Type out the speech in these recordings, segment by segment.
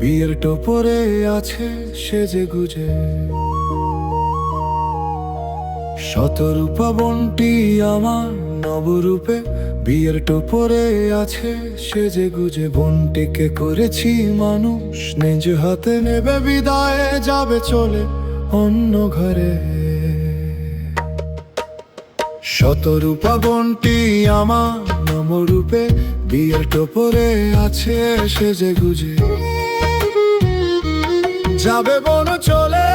বিয়ের টোপরে আছে সেজে গুজে। শতরূপা বন্টি আমার নবরূপে বিয়ের টোপরে আছে সেজে গুজে। বন্টিকে করেছি মানুষ, নিজ হাতে নেবে বিদায়, যাবে চলে অন্য ঘরে। শতরূপা বন্টি আমার নমরূপে বিয়ের টোপরে আছে সেজে গুজে। যাবে বন চলে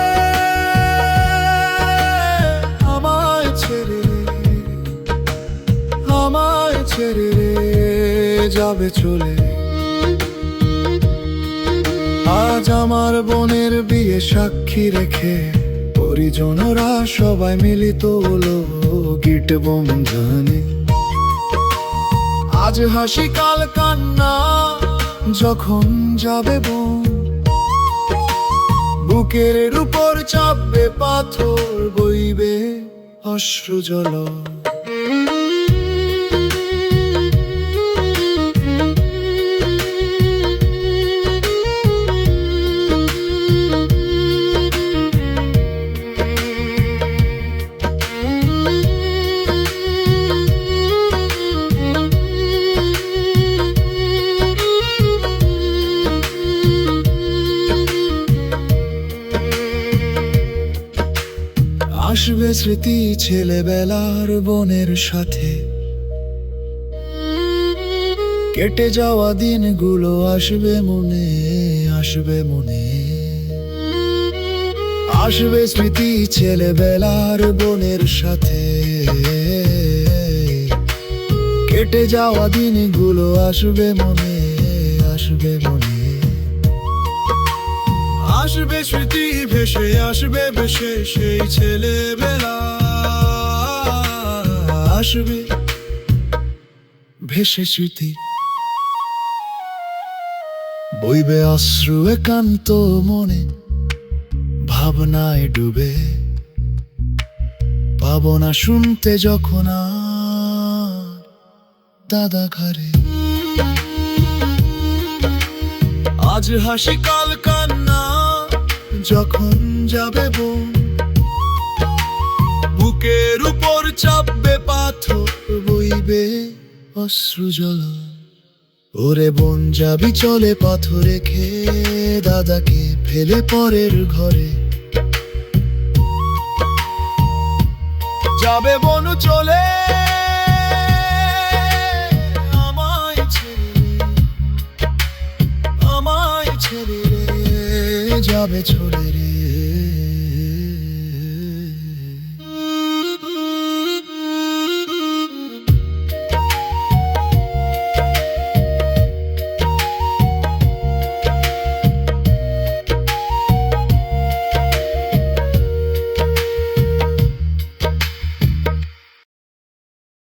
আমায় ছেড়ে। আমায় ছেড়ে রে, যাবে চলে। আজ আমার বোনের বিয়ে সাক্ষী রেখে পরিজনরা সবাই মিলিত হলো গিট বন্ধনে। আজ হাসি কাল কান্না যখন যাবে বোন বুকের উপর চাপবে পাথর বইবে অশ্রু আসবে স্মৃতি ছেলেবেলার বোনের সাথে। কেটে যাওয়া দিনগুলো আসবে মনে আসবে মনে। আসবে স্মৃতি ছেলেবেলার বোনের সাথে। কেটে যাওয়া দিনগুলো আসবে মনে আসবে মনে। আসবে স্মৃতি, ভেসে আসবে সেই আসবে ভেসে স্মৃতি। বইবে অশ্রু একান্ত মনে, ভাবনায় ডুবে। পাবো না শুনতে যখন দাদা ঘরে। আজ হাসি কাল কান্না যখন যাবে বোন বুকের উপর চাপবে পাথর, বইবে অশ্রু জল। ওরে বোন, যাবি চলে পাথরে রেখে দাদাকে ফেলে পরের ঘরে। যাবে বন চলে যাবে ছড়ে রে।